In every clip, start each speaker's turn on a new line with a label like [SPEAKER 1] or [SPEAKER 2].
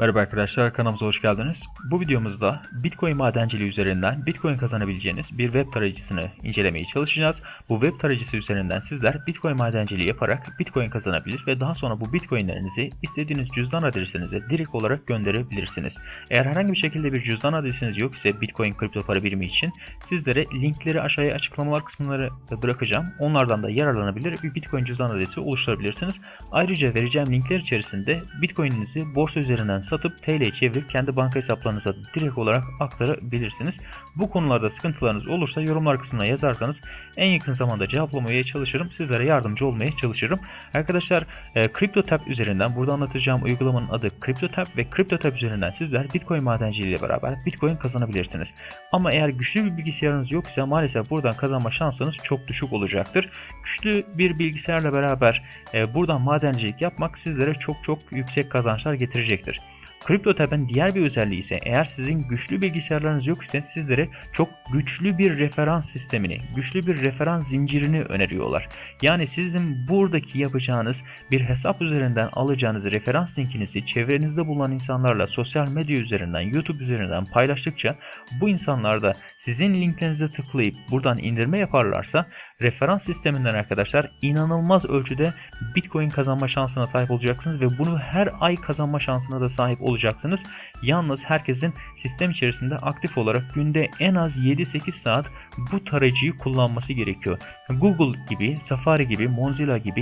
[SPEAKER 1] Merhaba arkadaşlar kanalımıza hoş geldiniz. Bu videomuzda Bitcoin madenciliği üzerinden Bitcoin kazanabileceğiniz bir web tarayıcısını incelemeye çalışacağız. Bu web tarayıcısı üzerinden sizler Bitcoin madenciliği yaparak Bitcoin kazanabilir ve daha sonra bu Bitcoinlerinizi istediğiniz cüzdan adresinize direkt olarak gönderebilirsiniz. Eğer herhangi bir şekilde bir cüzdan adresiniz yok ise Bitcoin kripto para birimi için sizlere linkleri aşağıya açıklamalar kısımları bırakacağım. Onlardan da yararlanabilir bir Bitcoin cüzdan adresi oluşturabilirsiniz. Ayrıca vereceğim linkler içerisinde Bitcoin'inizi borsa üzerinden satıp TL'ye çevirip kendi banka hesaplarınıza direkt olarak aktarabilirsiniz. Bu konularda sıkıntılarınız olursa yorumlar kısmına yazarsanız en yakın zamanda cevaplamaya çalışırım. Sizlere yardımcı olmaya çalışırım. Arkadaşlar e, CryptoTap üzerinden burada anlatacağım uygulamanın adı CryptoTap ve CryptoTap üzerinden sizler Bitcoin madenciliği ile beraber Bitcoin kazanabilirsiniz. Ama eğer güçlü bir bilgisayarınız yoksa maalesef buradan kazanma şansınız çok düşük olacaktır. Güçlü bir bilgisayarla beraber e, buradan madencilik yapmak sizlere çok çok yüksek kazançlar getirecektir. CryptoTab'ın diğer bir özelliği ise eğer sizin güçlü bilgisayarlarınız yok ise sizlere çok güçlü bir referans sistemini, güçlü bir referans zincirini öneriyorlar. Yani sizin buradaki yapacağınız bir hesap üzerinden alacağınız referans linkinizi çevrenizde bulunan insanlarla sosyal medya üzerinden, YouTube üzerinden paylaştıkça bu insanlar da sizin linklerinize tıklayıp buradan indirme yaparlarsa referans sisteminden arkadaşlar inanılmaz ölçüde Bitcoin kazanma şansına sahip olacaksınız ve bunu her ay kazanma şansına da sahip olacaksınız. Yalnız herkesin sistem içerisinde aktif olarak günde en az 7-8 saat bu tarayıcıyı kullanması gerekiyor. Google gibi, Safari gibi, Mozilla gibi,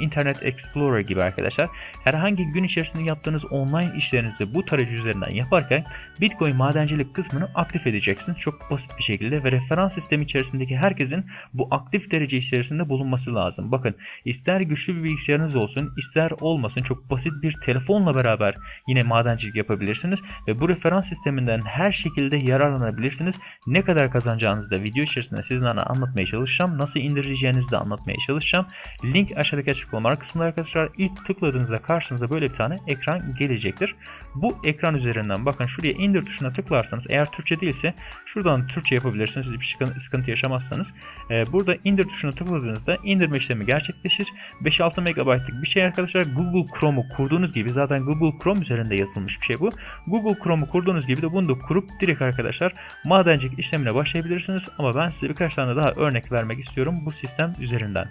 [SPEAKER 1] Internet Explorer gibi arkadaşlar herhangi gün içerisinde yaptığınız online işlerinizi bu tarayıcı üzerinden yaparken Bitcoin madencilik kısmını aktif edeceksiniz. Çok basit bir şekilde ve referans sistemi içerisindeki herkesin bu aktif derece içerisinde bulunması lazım. Bakın ister güçlü bir bilgisayarınız olsun ister olmasın çok basit bir telefonla beraber yine madencilik yapabilirsiniz ve bu referans sisteminden her şekilde yararlanabilirsiniz. Ne kadar kazanacağınızı da video içerisinde sizlere anlatmaya çalışacağım. Nasıl indireceğinizi de anlatmaya çalışacağım. Link aşağıdaki açıklamalar kısmında arkadaşlar ilk tıkladığınızda karşınıza böyle bir tane ekran gelecektir. Bu ekran üzerinden bakın şuraya indir tuşuna tıklarsanız eğer Türkçe değilse şuradan Türkçe yapabilirsiniz. Bir sıkıntı yaşamazsanız. Burada indir tuşuna tıkladığınızda indirme işlemi gerçekleşir. 5-6 MB'lık bir şey arkadaşlar. Google Chrome'u kurduğunuz gibi zaten Google Chrome üzerinde yazılmış bir şey bu. Google Chrome'u kurduğunuz gibi de bunu da kurup direkt arkadaşlar madencilik işlemine başlayabilirsiniz. Ama ben size birkaç tane daha örnek vermek istiyorum bu sistem üzerinden.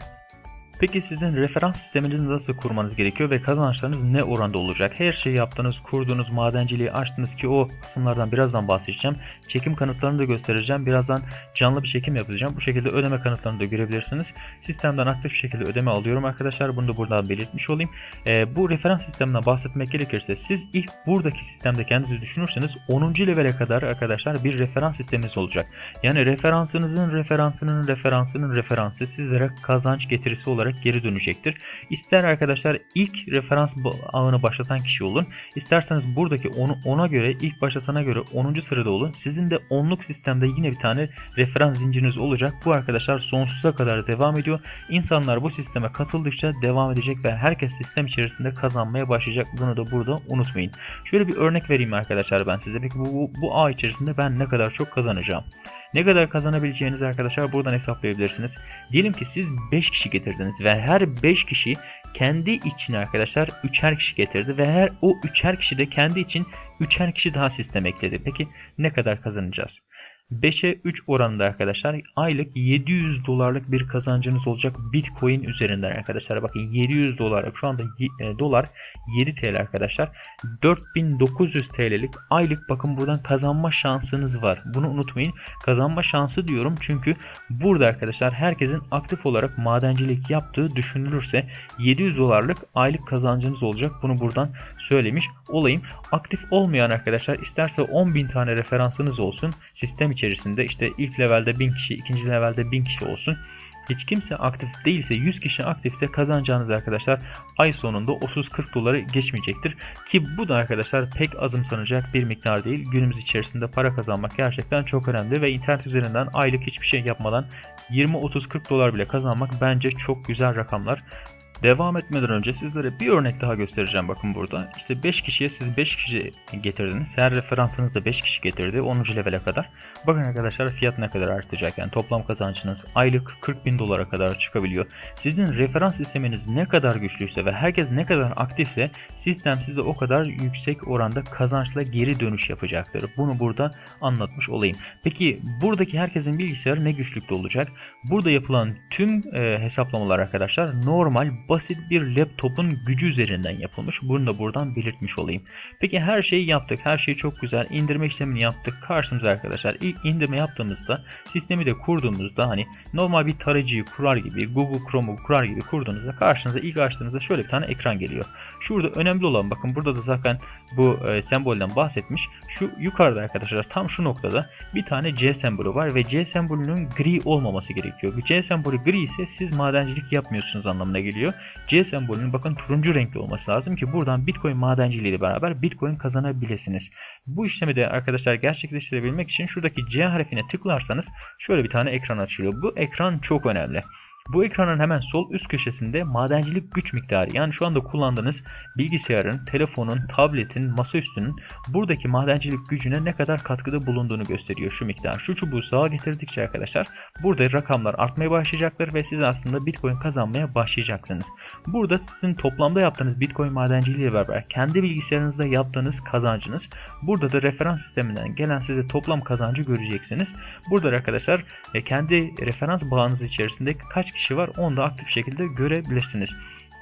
[SPEAKER 1] Peki sizin referans sisteminizi nasıl kurmanız gerekiyor ve kazançlarınız ne oranda olacak? Her şeyi yaptınız, kurdunuz, madenciliği açtınız ki o kısımlardan birazdan bahsedeceğim. Çekim kanıtlarını da göstereceğim. Birazdan canlı bir çekim yapacağım. Bu şekilde ödeme kanıtlarını da görebilirsiniz. Sistemden aktif şekilde ödeme alıyorum arkadaşlar. Bunu da buradan belirtmiş olayım. Ee, bu referans sisteminden bahsetmek gerekirse siz ilk buradaki sistemde kendinizi düşünürseniz 10. levele kadar arkadaşlar bir referans sisteminiz olacak. Yani referansınızın referansının referansının referansı sizlere kazanç getirisi olarak olarak geri dönecektir. İster arkadaşlar ilk referans ağını başlatan kişi olun. İsterseniz buradaki onu ona göre ilk başlatana göre 10. sırada olun. Sizin de onluk sistemde yine bir tane referans zinciriniz olacak. Bu arkadaşlar sonsuza kadar devam ediyor. İnsanlar bu sisteme katıldıkça devam edecek ve herkes sistem içerisinde kazanmaya başlayacak. Bunu da burada unutmayın. Şöyle bir örnek vereyim arkadaşlar ben size. Peki bu, bu, bu ağ içerisinde ben ne kadar çok kazanacağım? Ne kadar kazanabileceğinizi arkadaşlar buradan hesaplayabilirsiniz. Diyelim ki siz 5 kişi getirdiniz ve her 5 kişi kendi içine arkadaşlar 3'er kişi getirdi ve her o 3'er kişi de kendi için 3'er kişi daha sistem ekledi. Peki ne kadar kazanacağız? 5'e 3 oranında arkadaşlar aylık 700 dolarlık bir kazancınız olacak Bitcoin üzerinden arkadaşlar. Bakın 700 dolar şu anda e, dolar 7 TL arkadaşlar. 4900 TL'lik aylık bakın buradan kazanma şansınız var. Bunu unutmayın. Kazanma şansı diyorum çünkü burada arkadaşlar herkesin aktif olarak madencilik yaptığı düşünülürse 700 dolarlık aylık kazancınız olacak. Bunu buradan söylemiş olayım. Aktif olmayan arkadaşlar isterse 10.000 tane referansınız olsun. Sistem içerisinde işte ilk levelde 1000 kişi, ikinci levelde 1000 kişi olsun. Hiç kimse aktif değilse 100 kişi aktifse kazanacağınız arkadaşlar ay sonunda 30-40 doları geçmeyecektir. Ki bu da arkadaşlar pek azımsanacak bir miktar değil. Günümüz içerisinde para kazanmak gerçekten çok önemli ve internet üzerinden aylık hiçbir şey yapmadan 20-30-40 dolar bile kazanmak bence çok güzel rakamlar. Devam etmeden önce sizlere bir örnek daha göstereceğim bakın burada. İşte 5 kişiye siz 5 kişi getirdiniz. Her referansınız da 5 kişi getirdi 10. levele kadar. Bakın arkadaşlar fiyat ne kadar artacak. Yani toplam kazancınız aylık 40 bin dolara kadar çıkabiliyor. Sizin referans sisteminiz ne kadar güçlüyse ve herkes ne kadar aktifse sistem size o kadar yüksek oranda kazançla geri dönüş yapacaktır. Bunu burada anlatmış olayım. Peki buradaki herkesin bilgisayarı ne güçlükte olacak? Burada yapılan tüm e, hesaplamalar arkadaşlar normal basit bir laptopun gücü üzerinden yapılmış. Bunu da buradan belirtmiş olayım. Peki her şeyi yaptık. Her şey çok güzel. İndirme işlemini yaptık. Karşımıza arkadaşlar ilk indirme yaptığımızda sistemi de kurduğumuzda hani normal bir tarayıcıyı kurar gibi Google Chrome'u kurar gibi kurduğunuzda karşınıza ilk açtığınızda şöyle bir tane ekran geliyor. Şurada önemli olan bakın burada da zaten bu e, sembolden bahsetmiş. Şu yukarıda arkadaşlar tam şu noktada bir tane C sembolü var ve C sembolünün gri olmaması gerekiyor. Bu C sembolü gri ise siz madencilik yapmıyorsunuz anlamına geliyor. C sembolünün bakın turuncu renkli olması lazım ki buradan Bitcoin madenciliği ile beraber Bitcoin kazanabilirsiniz. Bu işlemi de arkadaşlar gerçekleştirebilmek için şuradaki C harfine tıklarsanız şöyle bir tane ekran açılıyor. Bu ekran çok önemli. Bu ekranın hemen sol üst köşesinde madencilik güç miktarı yani şu anda kullandığınız bilgisayarın, telefonun, tabletin, masaüstünün buradaki madencilik gücüne ne kadar katkıda bulunduğunu gösteriyor şu miktar. Şu çubuğu sağa getirdikçe arkadaşlar burada rakamlar artmaya başlayacaktır ve siz aslında Bitcoin kazanmaya başlayacaksınız. Burada sizin toplamda yaptığınız Bitcoin madenciliği beraber kendi bilgisayarınızda yaptığınız kazancınız burada da referans sisteminden gelen size toplam kazancı göreceksiniz. Burada arkadaşlar e, kendi referans bağınız içerisinde kaç kişi var onu da aktif şekilde görebilirsiniz.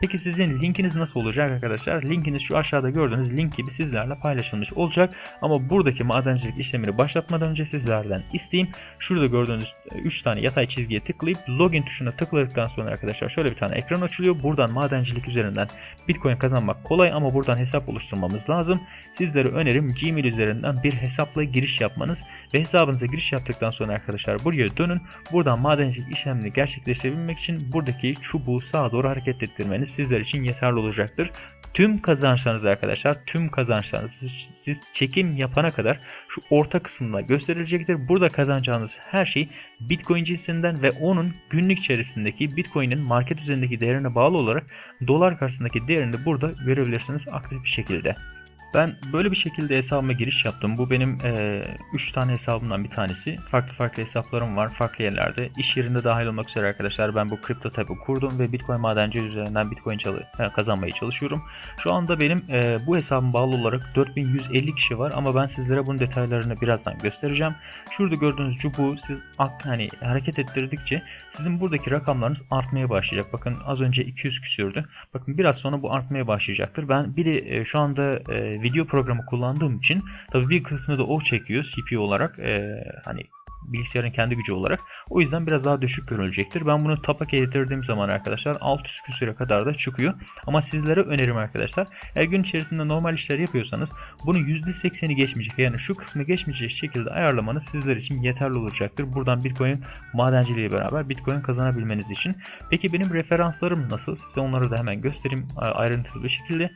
[SPEAKER 1] Peki sizin linkiniz nasıl olacak arkadaşlar? Linkiniz şu aşağıda gördüğünüz link gibi sizlerle paylaşılmış olacak. Ama buradaki madencilik işlemini başlatmadan önce sizlerden isteğim şurada gördüğünüz 3 tane yatay çizgiye tıklayıp login tuşuna tıkladıktan sonra arkadaşlar şöyle bir tane ekran açılıyor. Buradan madencilik üzerinden Bitcoin kazanmak kolay ama buradan hesap oluşturmamız lazım. Sizlere önerim Gmail üzerinden bir hesapla giriş yapmanız ve hesabınıza giriş yaptıktan sonra arkadaşlar buraya dönün. Buradan madencilik işlemini gerçekleştirebilmek için buradaki çubuğu sağa doğru hareket ettirmeniz sizler için yeterli olacaktır. Tüm kazançlarınız arkadaşlar, tüm kazançlarınız siz, siz çekim yapana kadar şu orta kısımda gösterilecektir. Burada kazanacağınız her şey Bitcoin cinsinden ve onun günlük içerisindeki Bitcoin'in market üzerindeki değerine bağlı olarak dolar karşısındaki değerini de burada görebilirsiniz aktif bir şekilde. Ben böyle bir şekilde hesabıma giriş yaptım. Bu benim 3 e, tane hesabımdan bir tanesi. Farklı farklı hesaplarım var farklı yerlerde. İş yerinde dahil olmak üzere arkadaşlar ben bu kripto tabi kurdum ve Bitcoin madenci üzerinden Bitcoin çalı e, kazanmaya çalışıyorum. Şu anda benim e, bu hesabım bağlı olarak 4150 kişi var ama ben sizlere bunun detaylarını birazdan göstereceğim. Şurada gördüğünüz çubuğu siz hani hareket ettirdikçe sizin buradaki rakamlarınız artmaya başlayacak. Bakın az önce 200 küsürdü. Bakın biraz sonra bu artmaya başlayacaktır. Ben bir de e, şu anda e, video programı kullandığım için tabii bir kısmını da o çekiyor CPU olarak e, hani bilgisayarın kendi gücü olarak. O yüzden biraz daha düşük görülecektir. Ben bunu tapak getirdiğim zaman arkadaşlar 600 küsüre kadar da çıkıyor. Ama sizlere önerim arkadaşlar. Eğer gün içerisinde normal işler yapıyorsanız bunu %80'i geçmeyecek yani şu kısmı geçmeyecek şekilde ayarlamanız sizler için yeterli olacaktır. Buradan Bitcoin madenciliği beraber Bitcoin kazanabilmeniz için. Peki benim referanslarım nasıl? Size onları da hemen göstereyim ayrıntılı bir şekilde.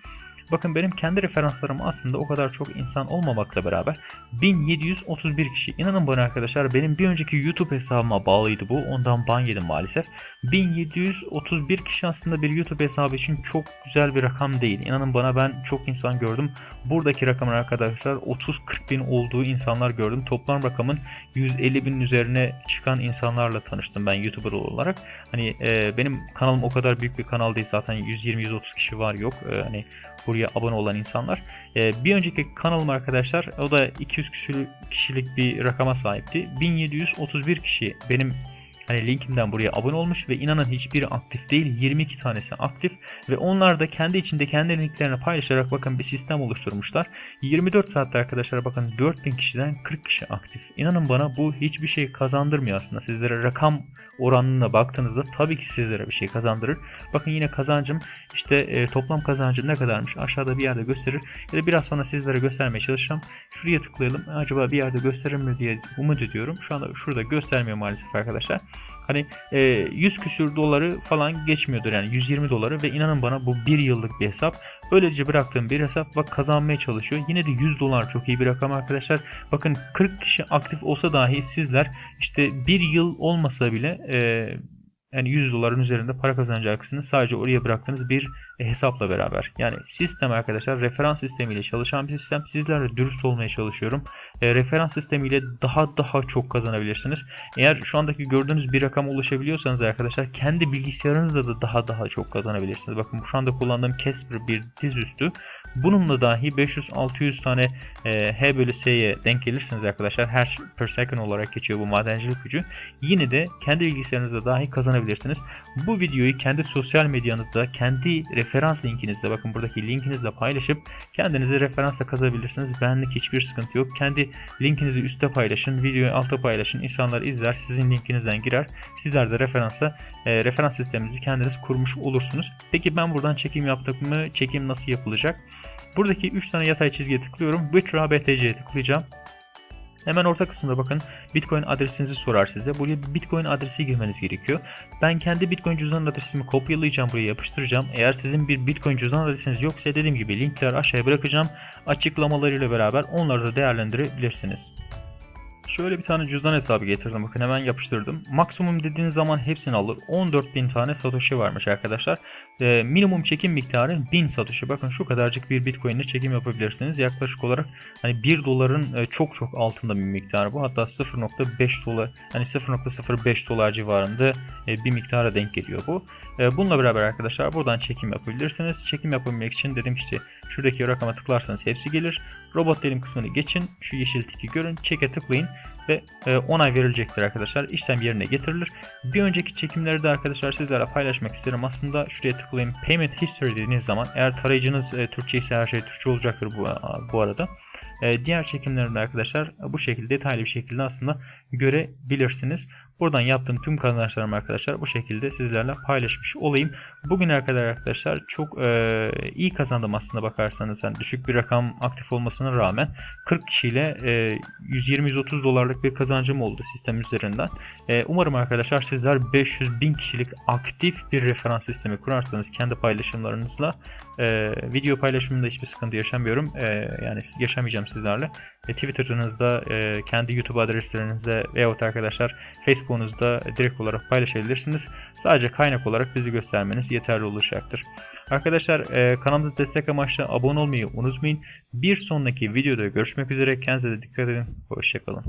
[SPEAKER 1] Bakın benim kendi referanslarım aslında o kadar çok insan olmamakla beraber 1731 kişi. İnanın bana arkadaşlar benim bir önceki YouTube hesabıma bağlıydı bu. Ondan ban yedim maalesef. 1731 kişi aslında bir YouTube hesabı için çok güzel bir rakam değil. İnanın bana ben çok insan gördüm. Buradaki rakamın arkadaşlar 30-40 bin olduğu insanlar gördüm. Toplam rakamın 150 bin üzerine çıkan insanlarla tanıştım ben YouTuber olarak. Hani e, benim kanalım o kadar büyük bir kanal değil zaten 120-130 kişi var yok. E, hani buraya abone olan insanlar. E, bir önceki kanalım arkadaşlar o da 200 kişilik bir rakama sahipti. 1731 kişi benim Hani linkimden buraya abone olmuş ve inanın hiçbiri aktif değil. 22 tanesi aktif ve onlar da kendi içinde kendi linklerini paylaşarak bakın bir sistem oluşturmuşlar. 24 saatte arkadaşlar bakın 4000 kişiden 40 kişi aktif. İnanın bana bu hiçbir şey kazandırmıyor aslında. Sizlere rakam oranına baktığınızda tabii ki sizlere bir şey kazandırır. Bakın yine kazancım işte e, toplam kazancı ne kadarmış aşağıda bir yerde gösterir. Ya da biraz sonra sizlere göstermeye çalışacağım. Şuraya tıklayalım. Acaba bir yerde gösterir mi diye umut ediyorum. Şu anda şurada göstermiyor maalesef arkadaşlar. Hani e, 100 küsür doları falan geçmiyordur yani 120 doları ve inanın bana bu bir yıllık bir hesap. Böylece bıraktığım bir hesap bak kazanmaya çalışıyor. Yine de 100 dolar çok iyi bir rakam arkadaşlar. Bakın 40 kişi aktif olsa dahi sizler işte bir yıl olmasa bile e, yani 100 doların üzerinde para kazanacaksınız. Sadece oraya bıraktığınız bir e, hesapla beraber. Yani sistem arkadaşlar referans sistemiyle çalışan bir sistem. Sizlerle dürüst olmaya çalışıyorum. E, referans sistemiyle daha daha çok kazanabilirsiniz. Eğer şu andaki gördüğünüz bir rakama ulaşabiliyorsanız arkadaşlar kendi bilgisayarınızla da daha daha çok kazanabilirsiniz. Bakın şu anda kullandığım Casper bir dizüstü. Bununla dahi 500-600 tane e, H bölü S'ye denk gelirsiniz arkadaşlar. Her per second olarak geçiyor bu madencilik gücü. Yine de kendi bilgisayarınızda dahi kazanabilirsiniz. Bu videoyu kendi sosyal medyanızda, kendi referans linkinizde, bakın buradaki linkinizle paylaşıp kendinize referansla kazanabilirsiniz. Benlik hiçbir sıkıntı yok. Kendi linkinizi üstte paylaşın, videoyu altta paylaşın. İnsanlar izler, sizin linkinizden girer. Sizler de referansa, e, referans sisteminizi kendiniz kurmuş olursunuz. Peki ben buradan çekim yaptık mı? Çekim nasıl yapılacak? Buradaki 3 tane yatay çizgiye tıklıyorum. Withdraw BTC'ye tıklayacağım. Hemen orta kısımda bakın Bitcoin adresinizi sorar size. Buraya Bitcoin adresi girmeniz gerekiyor. Ben kendi Bitcoin cüzdan adresimi kopyalayacağım buraya yapıştıracağım. Eğer sizin bir Bitcoin cüzdan adresiniz yoksa dediğim gibi linkler aşağıya bırakacağım. Açıklamalarıyla beraber onları da değerlendirebilirsiniz. Şöyle bir tane cüzdan hesabı getirdim. Bakın hemen yapıştırdım. Maksimum dediğiniz zaman hepsini alır. 14.000 tane satoshi varmış arkadaşlar. Ee, minimum çekim miktarı 1000 satoshi. Bakın şu kadarcık bir bitcoin ile çekim yapabilirsiniz. Yaklaşık olarak hani 1 doların e, çok çok altında bir miktar bu. Hatta 0.5 dolar hani 0.05 dolar civarında e, bir miktara denk geliyor bu. E, bununla beraber arkadaşlar buradan çekim yapabilirsiniz. Çekim yapabilmek için dedim işte şuradaki rakama tıklarsanız hepsi gelir. Robot dilim kısmını geçin. Şu yeşil tiki görün. Çeke tıklayın ve e, onay verilecektir arkadaşlar. İşlem yerine getirilir. Bir önceki çekimleri de arkadaşlar sizlerle paylaşmak isterim. Aslında şuraya tıklayın. Payment History dediğiniz zaman eğer tarayıcınız e, Türkçe ise her şey Türkçe olacaktır bu, bu arada. E, diğer çekimlerinde arkadaşlar bu şekilde detaylı bir şekilde aslında görebilirsiniz. Buradan yaptığım tüm kazançlarımı arkadaşlar bu şekilde sizlerle paylaşmış olayım. Bugüne kadar arkadaşlar çok e, iyi kazandım aslında bakarsanız. Yani düşük bir rakam aktif olmasına rağmen 40 kişiyle e, 120-130 dolarlık bir kazancım oldu sistem üzerinden. E, umarım arkadaşlar sizler 500 bin kişilik aktif bir referans sistemi kurarsanız kendi paylaşımlarınızla e, video paylaşımında hiçbir sıkıntı yaşamıyorum. E, yani yaşamayacağım sizlerle. E, Twitter'ınızda, e, kendi YouTube adreslerinizde veyahut arkadaşlar Facebook'unuzda direkt olarak paylaşabilirsiniz. Sadece kaynak olarak bizi göstermeniz yeterli olacaktır. Arkadaşlar e, kanalımıza destek amaçlı abone olmayı unutmayın. Bir sonraki videoda görüşmek üzere. Kendinize dikkat edin. Hoşçakalın.